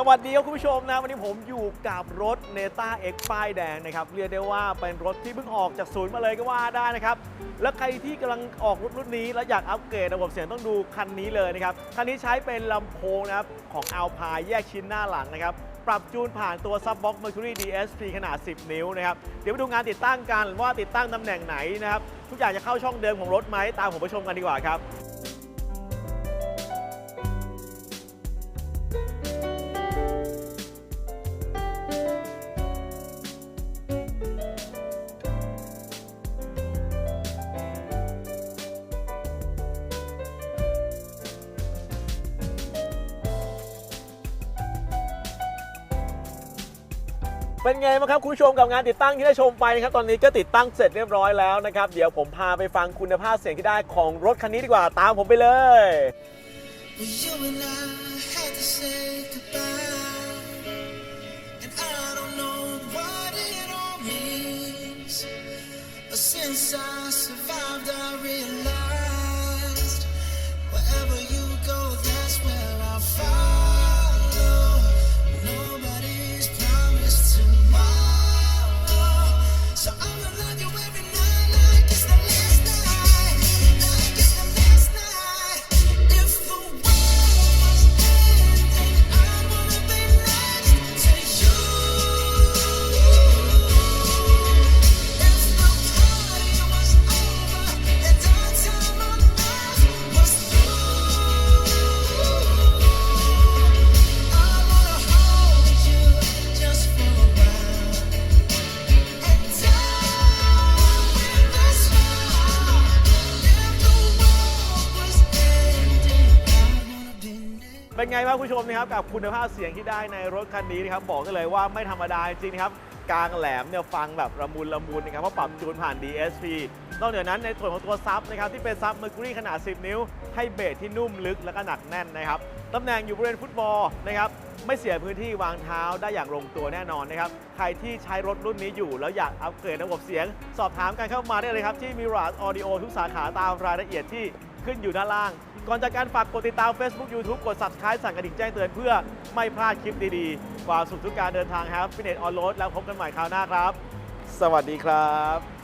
สวัสดีครับคุณผู้ชมนะ วันนี้ผมอยู่กับรถเนต้าเอ็กป้ายแดงนะครับ เรียกได้ว่าเป็นรถที่เพิ่งออกจากศูนย์มาเลยก็ว่าได้นะครับ แล้วใครที่กำลังออกรถรุ่นนี้ แล้วอยากอัปเกรดระบบเสียงต้องดูคันนี้เลยนะครับ คันนี้ใช้เป็นลำโพงนะครับของ a l p i n แยกชิ้นหน้าหลังนะครับ ปรับจูนผ่านตัว Subbox Mercury DSP ขนาด 10 นิ้วนะครับ เดี๋ยวไปดูงานติดตั้งกันว่าติดตั้งตำแหน่งไหนนะครับ ทุกอย่างจะเข้าช่องเดิมของรถไหมตามผมไปชมกันดีกว่าครับ เป็นไงบ้างครับคุณผู้ชมกับงานติดตั้งที่ได้ชมไปนะครับตอนนี้ก็ติดตั้งเสร็จเรียบร้อยแล้วนะครับเดี๋ยวผมพาไปฟังคุณภาพเสียงที่ได้ของรถคันนี้ดีกว่าตามผมไปเลย you and I had to say goodbye. And I don't know what it all means. But since I เป็นไงบ้างคุณผู้ชมนะครับกับคุณภาพเสียงที่ได้ในรถคันนี้นะครับบอกได้เลยว่าไม่ธรรมดาจริงนะครับกลางแหลมเนี่ยฟังแบบละมุนละมุนนะครับเพราะปรับจูนผ่าน DSP นอกจากนั้นในส่วนของตัวซับนะครับที่เป็นซับ Mercury ขนาด 10 นิ้ว ให้เบสที่นุ่มลึกและก็หนักแน่นนะครับตำแหน่งอยู่บริเวณฟุตบอลนะครับไม่เสียพื้นที่วางเท้าได้อย่างลงตัวแน่นอนนะครับ ใครที่ใช้รถรุ่นนี้อยู่ แล้วอยากอัปเกรดระบบเสียง สอบถามกันเข้ามาได้เลยครับ ที่ Mirage Audio ทุกสาขาตามรายละเอียดที่ ขึ้นอยู่ด้านล่าง ก่อนจากการฝากกดติดตาม Facebook YouTube กด Subscribe สั่นกระดิ่งแจ้งเตือนเพื่อไม่พลาดคลิปดีๆ ความสุขทุกการเดินทางครับฟินเนตออนโรดแล้วพบกันใหม่คราวหน้าครับ สวัสดีครับ